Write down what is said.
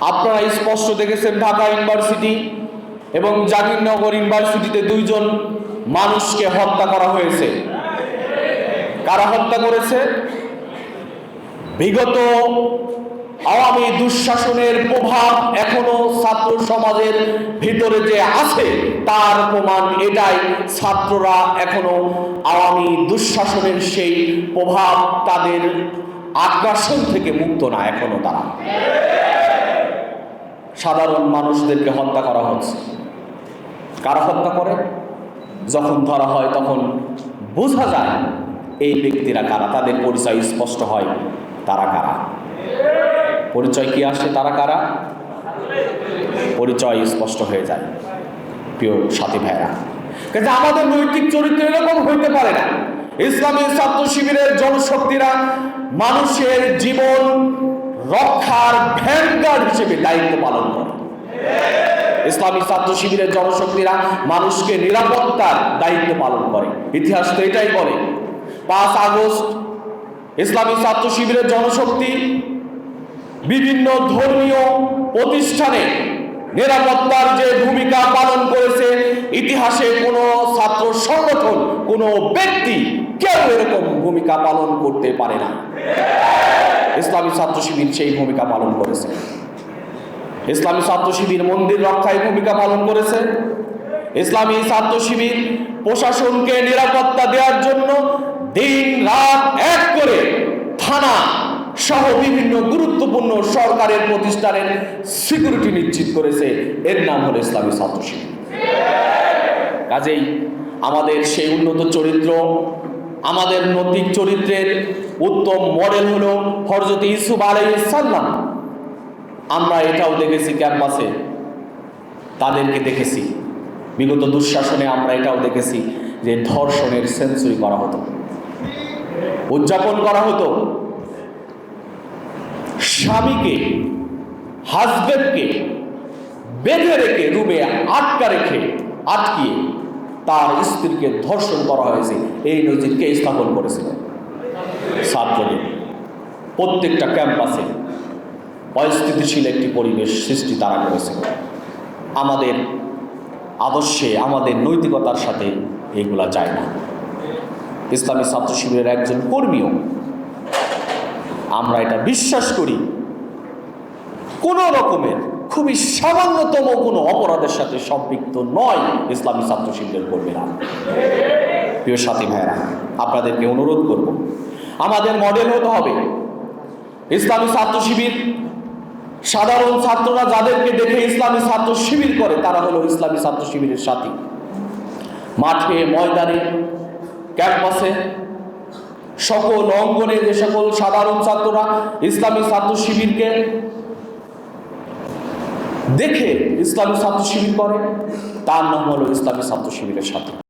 আপনারা স্পষ্ট দেখেছেন ঢাকা ইউনিভার্সিটি এবং জাহাঙ্গীরনগর ইউনিভার্সিটিতে দুইজন মানুষকে হত্যা করা হয়েছে। কারা হত্যা করেছে? বিগত আওয়ামী দুঃশাসনের প্রভাব এখনও ছাত্র সমাজের ভিতরে যে আছে, তার প্রমাণ এটাই, ছাত্ররা এখনও আওয়ামী দুঃশাসনের সেই প্রভাব তাদের আগ্রাসন থেকে মুক্ত না এখনও তারা। সাধারণ মানুষদেরকে হত্যা করা হচ্ছে। কারা হত্যা করে? যখন ধরা হয়, তখন বোঝা যায় এই ব্যক্তিরা কারা, তাদের পরিচয় স্পষ্ট হয় তারা কারা। পরিচয় কি আসে তারা কারা? পরিচয় স্পষ্ট হয়ে যায়। প্রিয় সাথী ভাইরা, কিন্তু আমাদের নৈতিক চরিত্র এরকম হইতে পারে না। ইসলামী ছাত্র শিবিরের জনশক্তিরা মানুষের জীবন রক্ষার ভ্যানগার্ড হিসেবে দায়িত্ব পালন করে। ইসলামী ছাত্র শিবিরের জনশক্তিরা মানুষকে নিরাপত্তার দায়িত্ব পালন করে। ইতিহাস তো এটাই বলে। পাঁচ আগস্ট, ইসলামী ছাত্র শিবিরের জনশক্তি বিভিন্ন ধর্মীয় প্রতিষ্ঠানে নিরাপত্তার যে ভূমিকা পালন করেছে, ইতিহাসে কোনো ছাত্র সংগঠন, কোনো ব্যক্তি কেউ এরকম ভূমিকা পালন করতে পারে না। ইসলামী ছাত্র শিবির সেই ভূমিকা পালন করেছে। ইসলামী ছাত্র শিবির মন্দির রক্ষায় ভূমিকা পালন করেছে। ইসলামী ছাত্র শিবির প্রশাসনকে নিরাপত্তা দেওয়ার জন্য দিন রাত এক করে থানা সহ বিভিন্ন গুরুত্বপূর্ণ সরকারের প্রতিষ্ঠানের সিকিউরিটি নিশ্চিত করেছে। এর নাম হলো ইসলামী ছাত্র শিবির। কাজেই আমাদের সেই উন্নত চরিত্র আমাদের নৈতিক চরিত্রের উত্তম মডেল হলো হরজত ইসুফ আলাইসাল্লাম আমরা এটাও দেখেছি ক্যাম্পাসে। তাদেরকে দেখেছি। বিগত দুঃশাসনে আমরা এটাও দেখেছি যে ধর্ষণের সেঞ্চুরি করা হতো। উদযাপন করা হতো। স্বামীকে, হাজবেন্ডকে বেঁধে রেখে, রুমে আটকা রেখে, আটকিয়ে তার স্ত্রীকে ধর্ষণ করা হয়েছে। এই নজিরকে স্থাপন করেছিল? ছাত্রদের প্রত্যেকটা ক্যাম্পাসে অস্থিতিশীল একটি পরিবেশ সৃষ্টি তারা করেছিল আমাদের আদর্শে, আমাদের নৈতিকতার সাথে এগুলা যায় না। ইসলামী ছাত্র শিবিরের একজন কর্মীও, আমরা এটা বিশ্বাস করি, কোনো রকমের খুবই সামান্যতম কোনো অপরাধের সাথে সম্পৃক্ত নয় ইসলামী ছাত্র শিবিরের কর্মীরা। প্রিয় সাথী ভাইয়েরা, আপনাদেরকে অনুরোধ করব, আমাদের মডেল হতে হবে ইসলামী ছাত্র শিবির। সাধারণ ছাত্ররা যাদেরকে দেখে ইসলামী ছাত্র শিবির করে, তারা হলো ইসলামী ছাত্র শিবিরের সাথী। মাঠে, ময়দানে, ক্যাম্পাসে, সকল অঙ্গনে যে সকল সাধারণ ছাত্ররা ইসলামী ছাত্র শিবিরকে দেখে ইসলামী ছাত্র শিবির করে। তার নাম হলো ইসলামী ছাত্র শিবিরের সাথে